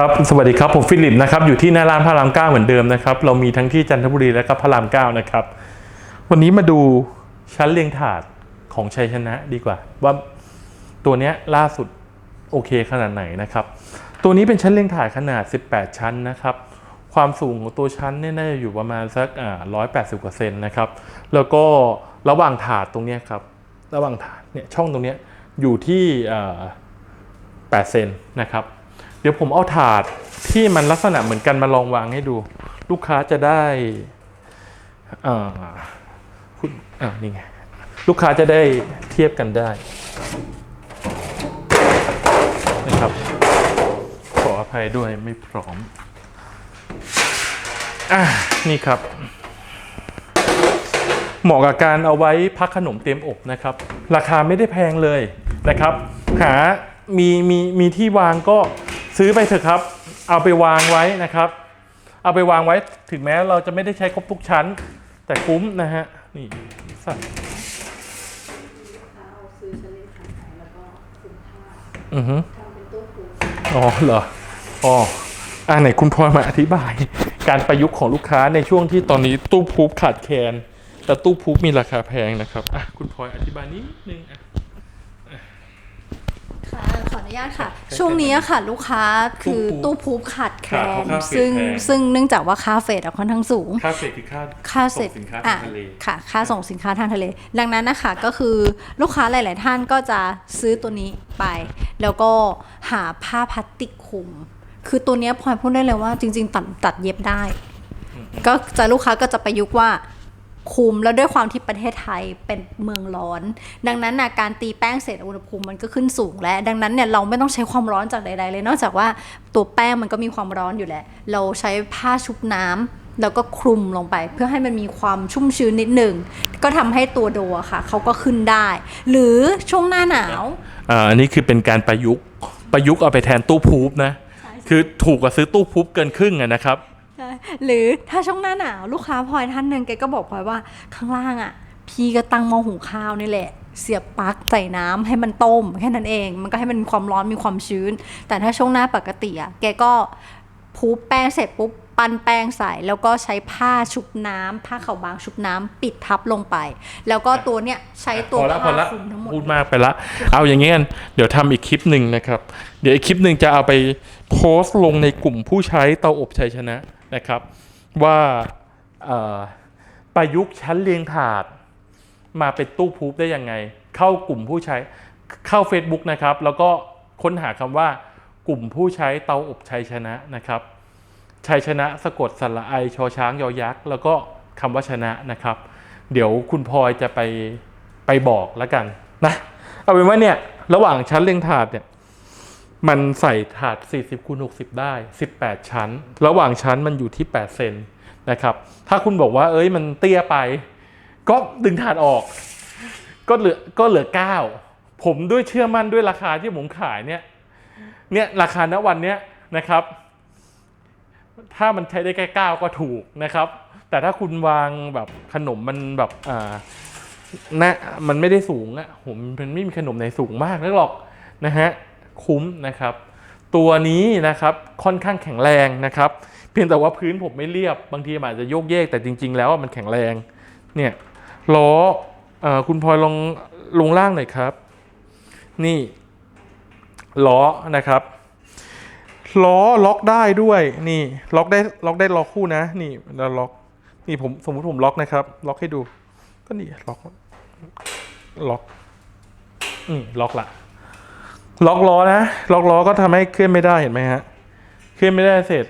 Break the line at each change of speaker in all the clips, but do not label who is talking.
ครับ สวัสดีครับ ผมฟิลิปนะครับ อยู่ที่หน้าร้านพระรามเก้าเหมือนเดิมนะครับ เรามีทั้งที่จันทบุรีและก็พระรามเก้านะครับ วันนี้มาดูชั้นเรียงถาดของชัยชนะดีกว่า ว่าตัวเนี้ยล่าสุดโอเคขนาดไหนนะครับ ตัวนี้เป็นชั้นเรียงถาดขนาด 18 ชั้นนะครับ ความสูงของตัวชั้นเนี่ยน่าจะอยู่ประมาณสักอ่า180กว่าเซนนะครับ แล้วก็ระหว่างถาดตรงเนี้ยครับ ระหว่างถาดเนี่ยช่องตรงเนี้ยอยู่ที่อ่า8เซนนะครับ เดี๋ยวผมเอาถาดที่มันลักษณะเหมือนกันมาลองวางให้ดู ลูกค้าจะได้อ่าคุณอ่านี่ไงลูกค้าจะได้เทียบกันได้นะครับ ขออภัยด้วยไม่พร้อมอะนี่ครับ เหมาะกับการเอาไว้พักขนมเตรียมอบนะครับ ราคาไม่ได้แพงเลยนะครับ หามีมีมีที่วางก็ ซื้อไปเถอะครับ เอาไปวางไว้นะครับ เอาไปวางไว้ถึงแม้เราจะไม่ได้ใช้ครบทุกชั้น แต่คุ้มนะฮะ นี่สั่
อาซื้อชั้นเล่นขายแล้วก็คุ้มค่า
อือฮึ
ทำเป็นตู้ปู
อ๋อเหรออ๋ออ่าไหนคุณพลอยมาอธิบาย การประยุกต์ของลูกค้าในช่วงที่ตอนนี้ตู้พูบขาดแคลนแต่ตู้พูบมีราคาแพงนะครับอะคุณพลอยอธิบายนิดนึงอะ
ออนุญาตค่ะ ช่วงนี้อะค่ะ ลูกค้าคือ
ตู้
ตู้
พู
พูบขาดแคล
ครับ
น
เพราะค่าเฟรด
ซึ่ง
แพง
ซึ่งเนื่องจากว่าค่าเฟดค่อนข้างสูง
ค่าเฟรคือค่า
ค่าเสร็จ
ส่งสินค้า
อะ
ทางทะเล
ค่ะ ค่าส่งสินค้าทางทะเล ดังนั้นนะคะก็คือลูกค้าหลาย ๆ ท่านก็จะซื้อตัวนี้ไป แล้วก็หาผ้าพลาสติกคลุม คือตัวเนี้ยพลอยพูดได้เลยว่าจริง ๆ ตัดตัดเย็บได้ ก็จะลูกค้าก็จะประยุกต์ว่า คุมแล้วด้วยความที่ประเทศไทยเป็นเมืองร้อน ดังนั้นนะการตีแป้งเสร็จอุณหภูมิมันก็ขึ้นสูงแล้ว ดังนั้นเนี่ยเราไม่ต้องใช้ความร้อนจากใดๆเลย นอกจากว่าตัวแป้งมันก็มีความร้อนอยู่แล้ว เราใช้ผ้าชุบน้ำแล้วก็คลุมลงไปเพื่อให้มันมีความชุ่มชื้นนิดหนึ่ง ก็ทำให้ตัวโดอะค่ะเขาก็ขึ้นได้ หรือช่วงหน้าหนาว
อ่าอันนี้คือเป็นการประยุกต์ประยุกต์เอาไปแทนตู้พูบนะคือถูกกว่าซื้อตู้พูบเกินครึ่งอะนะครับ
ใช่หรือถ้าช่วงหน้าหนาวลูกค้าพลอยท่านหนึ่งแกก็บอกพลอยว่าข้างล่างอะ พี่ก็ตั้งหม้อหุงข้าวนี่แหละ เสียบปลั๊กใส่น้ำให้มันต้มแค่นั้นเอง มันก็ให้มันมีความร้อนมีความชื้น แต่ถ้าช่วงหน้าปกติอะแกก็พูแป้งเสร็จปุ๊บปั้นแป้งใส่แล้วก็ใช้ผ้าชุบน้ำผ้าขาวบางชุบน้ำปิดทับลงไป แล้วก็ตัวเนี้ยใช้ตัว
พอละพอ
ผ้า
ละ
คลุมทั้งหมด
พูดมากไปละ เอาอย่างงี้กันเดี๋ยวทำอีกคลิปหนึ่งนะครับ เดี๋ยวอีกคลิปหนึ่งจะเอาไปโพสต์ลงในกลุ่มผู้ใช้เตาอบชัยชนะ นะครับ ว่าประยุกต์ชั้นเรียงถาด มาเป็นตู้พูบได้ยังไง เข้ากลุ่มผู้ใช้เข้า Facebook นะครับ แล้วก็ค้นหาคำว่ากลุ่มผู้ใช้เตาอบชัยชนะนะครับชัยชนะสะกดสระไอชอช้างยอยักษ์ แล้วก็คำว่าชนะนะครับ เดี๋ยวคุณพลอยจะไปไปบอกแล้วกันนะเอาเป็นว่าเนี่ยระหว่างชั้นเรียงถาดเนี่ย มันใส่ถาด 40คูณ60 ได้ 18 ชั้น ระหว่างชั้นมันอยู่ที่ 8 เซนนะครับ ถ้าคุณบอกว่า เอ้ย มันเตี้ยไป ก็ดึงถาดออก ก็เหลือ ก็เหลือ 9 ผมด้วยเชื่อมั่นด้วยราคาที่ผมขายเนี่ย เนี่ยราคาณวันเนี้ยนะครับ ถ้ามันใช้ได้แค่เก้าก็ถูกนะครับ แต่ถ้าคุณวางแบบขนมมันแบบอ่านะมันไม่ได้สูงอะผมมันไม่มีขนมไหนสูงมากนักหรอกนะฮะ คุ้มนะครับ ตัวนี้นะครับค่อนข้างแข็งแรงนะครับ เพียงแต่ว่าพื้นผมไม่เรียบ บางทีอาจจะโยกเยกแต่จริง ๆ แล้วมันแข็งแรงเนี่ยล้ออคุณพลอยลองลงล่างหน่อยครับ นี่ล้อนะครับล้อล็อกได้ด้วยนี่ล็อกได้ล็อกได้ล็อกคู่นะ นี่เราล็อกนี่ผมสมมุติผมล็อกนะครับ ล็อกให้ดู ก็นี่ล็อกล็อกนี่ล็อกละ ล็อกล้อนะ ล็อกล้อก็ทำให้เคลื่อนไม่ได้เห็นไหมฮะ เคลื่อนไม่ได้เสร็จ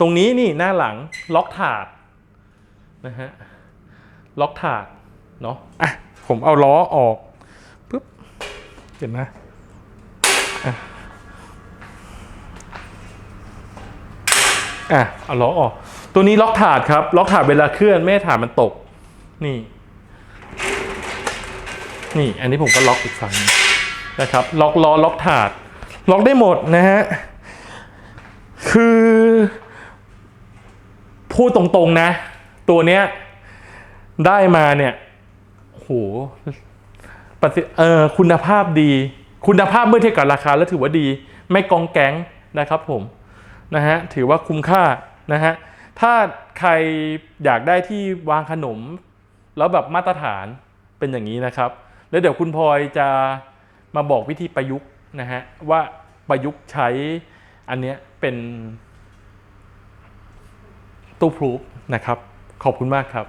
ตรงนี้นี่หน้าหลังล็อกถาดนะฮะ ล็อกถาดเนาะ อะ ผมเอาล้อออกปุ๊บ เห็นไหมอะ เอาล้อออก ตัวนี้ล็อกถาดครับ ล็อกถาดเวลาเคลื่อนไม่ถาดมันตก นี่ นี่ อันนี้ผมก็ล็อกอีกฝั่งหนึ่ง นะครับ ล็อกล้อล็อกถาด ล็อกได้หมดนะฮะ คือพูดตรงๆนะ ตัวเนี้ยได้มาเนี่ยโหประสิเออคุณภาพดี คุณภาพเมื่อเทียบกับราคาแล้วถือว่าดี ไม่กองแก๊งนะครับผมนะฮะถือว่าคุ้มค่านะฮะถ้าใครอยากได้ที่วางขนม แล้วแบบมาตรฐานเป็นอย่างนี้นะครับ แล้วเดี๋ยวคุณพลอยจะ มาบอกวิธีประยุกต์นะฮะว่าประยุกต์ใช้อันเนี้ยเป็นตู้พรูฟนะครับ ขอบคุณมากครับ